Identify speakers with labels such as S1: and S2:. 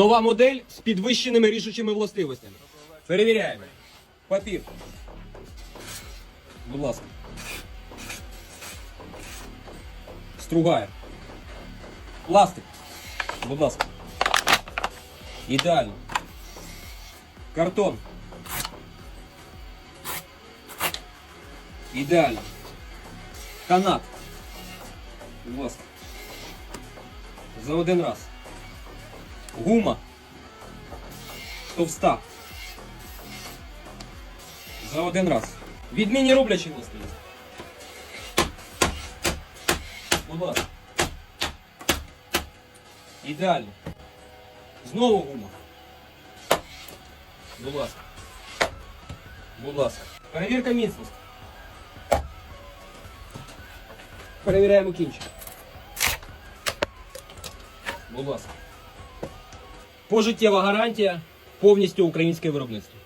S1: Нова модель з підвищеними рішучими властивостями. Перевіряємо. Папір. Будь ласка. Стругає. Пластик. Будь ласка. Ідеально. Картон. Ідеально. Канат. Будь ласка. За один раз. Гума. Товста. За один раз. Відмінні рублячі властивості. Будь ласка. Ідеально. Знову гума. Будь ласка. Будь ласка. Перевірка міцності. Перевіряємо кінчик. Будь ласка. Пожиттєва гарантія повністю українське виробництво.